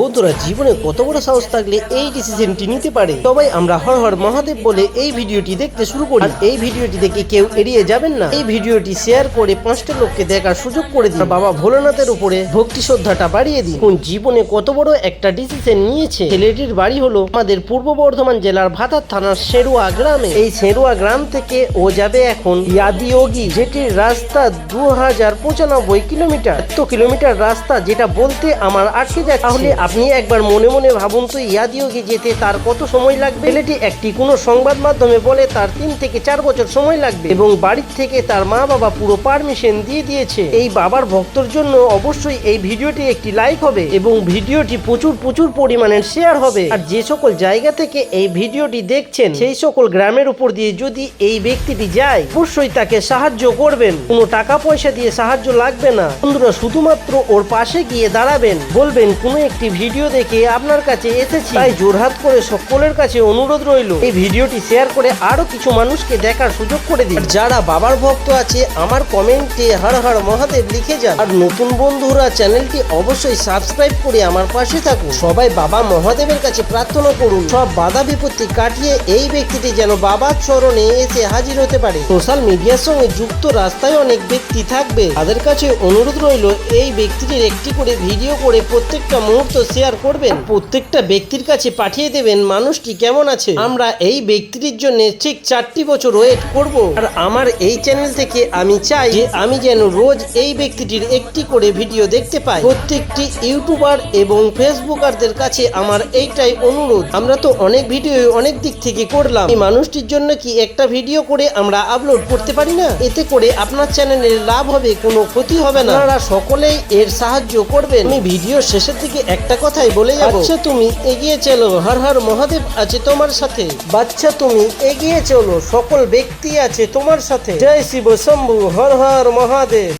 বন্ধুরা, জীবনে কত বড় সাহস থাকলে এই ডিসিশনটি নিতে পারে? সবাই আমরা হর হর মহাদেব বলে এই ভিডিওটি দেখতে শুরু করি। আর এই ভিডিওটি দেখে কেউ এড়িয়ে যাবেন না। এই ভিডিওটি শেয়ার করে পাঁচটা লোককে দেখার সুযোগ করে দিন। বাবা ভোলানাথের উপরে ভক্তি শ্রদ্ধাটা বাড়িয়ে দিন। কোন জীবনে কত বড় একটা ডিসিশন নিয়েছে? ছেলেটির বাড়ি হলো আমাদের পূর্ব বর্ধমান জেলার ভাতার থানার শেরুয়া গ্রামে। এই শেরুয়া গ্রাম থেকে ও যাবে এখন ইয়াদিওগি যেটির রাস্তা দু হাজার পঁচানব্বই কিলোমিটার। এত কিলোমিটার রাস্তা, যেটা বলতে আমার আটকে যাচ্ছে তাহলে আপনি একবার মনে মনে ভাবুন তো ইয়াদিওগি যেতে তার কত সময় লাগবে? ছেলেটি একটি কোনো সংবাদ মাধ্যমে বলে, তার তিন থেকে চার বছর সময় লাগবে। এবং বাড়ির থেকে তার মা বাবা পুরো পারমিশন দিয়ে দিয়েছে। এই বাবার ভক্তর জন্য অবশ্যই এই ভিডিওটি একটি লাইক হবে এবং ভিডিওটি প্রচুর প্রচুর পরিমাণে শেয়ার হবে। আর যে সকল জায়গা থেকে এই ভিডিওটি দেখছেন, সেই সকল গ্রামের উপর দিয়ে যদি এই ব্যক্তিটি যায়, অবশ্যই তাকে সাহায্য করবেন। কোনো টাকা পয়সা দিয়ে সাহায্য লাগবে না। বন্ধুরা, শুধুমাত্র ওর পাশে গিয়ে দাঁড়াবেন। বলবেন, কোনো একটি ভিডিও দেখে আপনার কাছে এসেছি। তাই জোরহাত করে সকলের কাছে অনুরোধ রইল। এই ভিডিওটি শেয়ার করে আরও কিছু মানুষকে দেখার সুযোগ করে দিন। যারা বাবার ভক্ত আছে আমার কমেন্টে হর হর মহাদেব লিখে যান। আর নতুন বন্ধুরা চ্যানেলটি অবশ্যই সাবস্ক্রাইব করে আমার পাশে থাকুন। সবাই বাবা মহাদেবের কাছে প্রার্থনা করুন। সব বাধা বিপত্তি কাটিয়ে এই ব্যক্তিটি যেন বাবার চরণে এসে হাজির হতে পারে। সোশ্যাল মিডিয়ার সঙ্গে যুক্ত রাস্তায় অনেক ব্যক্তি থাকবে। তাদের কাছে অনুরোধ রইল এই ব্যক্তিটির একটি করে ভিডিও করে প্রত্যেকটা মুহূর্ত শেয়ার করবেন। প্রত্যেকটা ব্যক্তির কাছে পাঠিয়ে দেবেন, মানুষটি কেমন আছে? আমরা এই ব্যক্তিটির জন্য ঠিক চারটি বছর ওয়েট করব। আর আমার এই চ্যানেল থেকে আমি চাই যে আমি যেন রোজ এই ব্যক্তিটির একটি করে ভিডিও দেখতে পাই। প্রত্যেকটি ইউটিউবার এবং ফেসবুকারদের কাছে আমার এইটাই অনুরোধ। আমরা তো অনেক ভিডিও অনেক দিক থেকে করলাম। এই মানুষটির জন্য কি একটা ভিডিও করে আমরা আপলোড করতে পারি না? এতে করে আপনার চ্যানেলের লাভ হবে, কোনো ক্ষতি হবে না। আপনারা সকলেই এর সাহায্য করবেন। আমি ভিডিও শেষের দিকে একটা কথাই বলে যাব। আচ্ছা তুমি এগিয়ে চলো। হর হর মহাদেব আছে তোমার সাথে। বাচ্চা তুমি এগিয়ে চলো। সকল ব্যক্তি আছে তোমার সাথে। জয় শিব শম্ভু। হর হর মহাদেব।